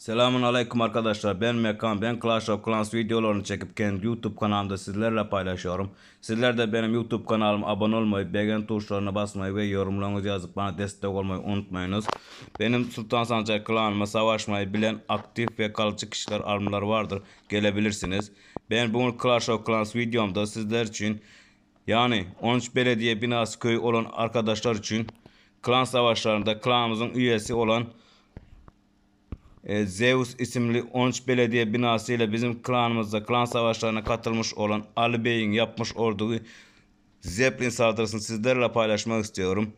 Selamun aleyküm arkadaşlar. Ben Mekan. Ben Clash of Clans videolarını çekip kendi YouTube kanalımda sizlerle paylaşıyorum. Sizler de benim YouTube kanalıma abone olmayı, beğen tuşlarına basmayı ve yorumlarınızı yazıp bana destek olmayı unutmayınız. Benim Sultan Sancak klanıma savaşmayı bilen aktif ve kalıcı kişiler, armlar vardır. Gelebilirsiniz. Ben bugün Clash of Clans videomda sizler için yani 13 belediye binası köyü olan arkadaşlar için klan savaşlarında klanımızın üyesi olan e, Zeus isimli 13 belediye binası ile bizim klanımızda klan savaşlarına katılmış olan Ali Bey'in yapmış olduğu Zeppelin saldırısını sizlerle paylaşmak istiyorum.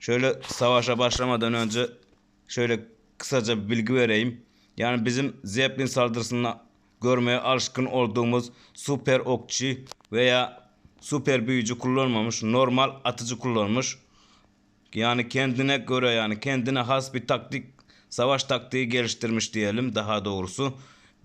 Şöyle savaşa başlamadan önce şöyle kısaca bir bilgi vereyim. Yani bizim Zeppelin saldırısını görmeye alışkın olduğumuz süper okçu veya süper büyücü kullanmamış, normal atıcı kullanmış. Yani kendine göre yani kendine has bir taktik savaş taktiği geliştirmiş diyelim daha doğrusu.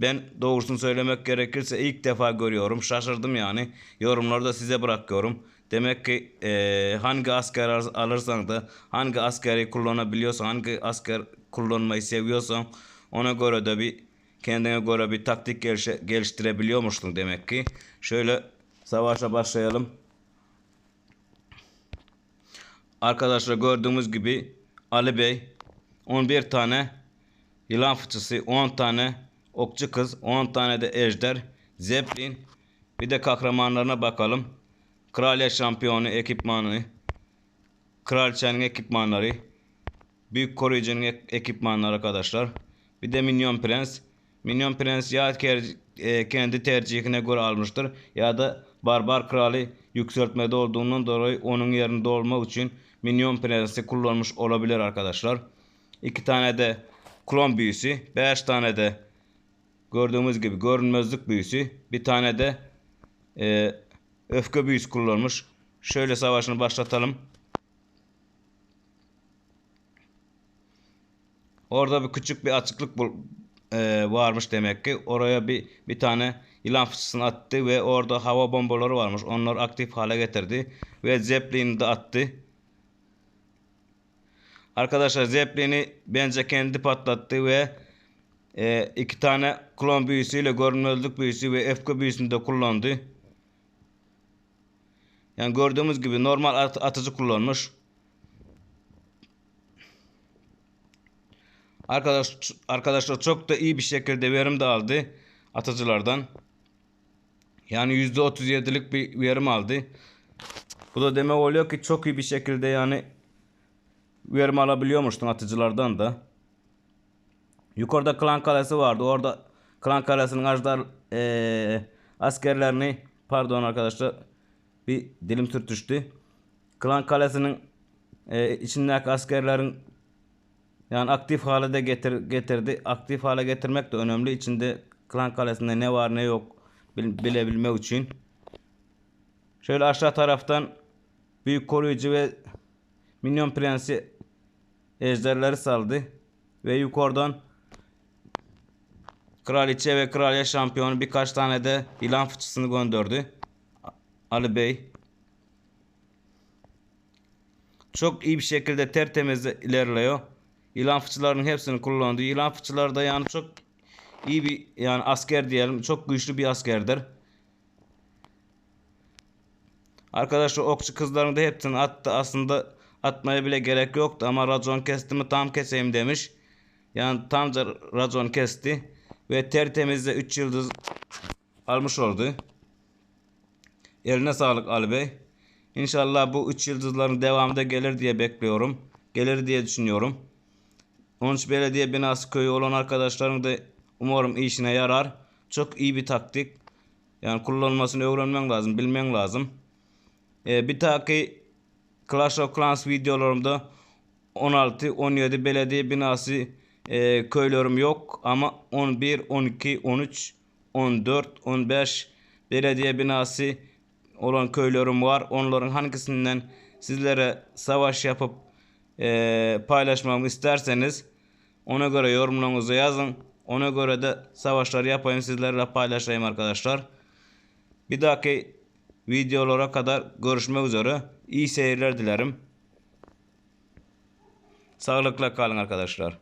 Ben doğrusunu söylemek gerekirse ilk defa görüyorum. Şaşırdım yani. Yorumları da size bırakıyorum. Demek ki eee, hangi asker al- alırsan da hangi askeri kullanabiliyorsan hangi asker kullanmayı seviyorsan ona göre de bir kendine göre bir taktik gelişe- geliştirebiliyormuşsun demek ki. Şöyle savaşa başlayalım. Arkadaşlar gördüğümüz gibi Ali Bey 11 tane yılan fıçısı, 10 tane okçu kız, 10 tane de ejder, zeplin. Bir de kahramanlarına bakalım. Kraliyet şampiyonu ekipmanı, kraliçenin ekipmanları, büyük koruyucunun ek- ekipmanları arkadaşlar. Bir de minyon prens. Minyon prens ya e, kendi tercihine göre almıştır ya da barbar kralı yükseltmede olduğundan dolayı onun yerinde olmak için minyon prensi kullanmış olabilir arkadaşlar. İki tane de klon büyüsü, beş tane de gördüğümüz gibi görünmezlik büyüsü, bir tane de e, öfke büyüsü kullanmış. Şöyle savaşını başlatalım. Orada bir küçük bir açıklık bul- e, varmış demek ki. Oraya bir bir tane yılan fıçısını attı ve orada hava bombaları varmış. Onları aktif hale getirdi ve Zeppelin'i de attı. Arkadaşlar Zeppelin'i bence kendi patlattı ve e, iki tane klon büyüsüyle görünmezlik büyüsü ve öfke büyüsünü de kullandı. Yani gördüğümüz gibi normal at- atıcı kullanmış. Arkadaş, arkadaşlar çok da iyi bir şekilde verim de aldı atıcılardan. Yani %37'lik bir verim aldı. Bu da demek oluyor ki çok iyi bir şekilde yani verim alabiliyormuşsun atıcılardan da. Yukarıda klan kalesi vardı. Orada klan kalesinin ajdar eee, askerlerini pardon arkadaşlar bir dilim sürtüştü. Klan kalesinin eee, içindeki askerlerin yani aktif hale de getir, getirdi. Aktif hale getirmek de önemli. İçinde klan kalesinde ne var ne yok bil- bilebilmek için. Şöyle aşağı taraftan büyük koruyucu ve minyon prensi ejderleri saldı. Ve yukarıdan kraliçe ve kraliçe şampiyonu birkaç tane de ilan fıçısını gönderdi. Ali Bey. Çok iyi bir şekilde tertemiz ilerliyor. İlan fıçılarının hepsini kullandı. İlan fıçıları da yani çok iyi bir yani asker diyelim. Çok güçlü bir askerdir. Arkadaşlar okçu kızların da hepsini attı. Aslında atmaya bile gerek yoktu ama racon kesti mi tam keseyim demiş. Yani tam da racon kesti. Ve tertemizde 3 yıldız almış oldu. Eline sağlık Ali Bey. İnşallah bu 3 yıldızların devamında gelir diye bekliyorum. Gelir diye düşünüyorum. 13 belediye binası köyü olan arkadaşların da umarım işine yarar. Çok iyi bir taktik. Yani kullanılmasını öğrenmen lazım, bilmen lazım. Ee, bir dahaki Clash of Clans videolarımda 16, 17 belediye binası e, köylerim yok ama 11, 12, 13, 14, 15 belediye binası olan köylerim var. Onların hangisinden sizlere savaş yapıp e, paylaşmamı isterseniz ona göre yorumlarınızı yazın. Ona göre de savaşlar yapayım sizlerle paylaşayım arkadaşlar. Bir dahaki videolara kadar görüşmek üzere. İyi seyirler dilerim. Sağlıkla kalın arkadaşlar.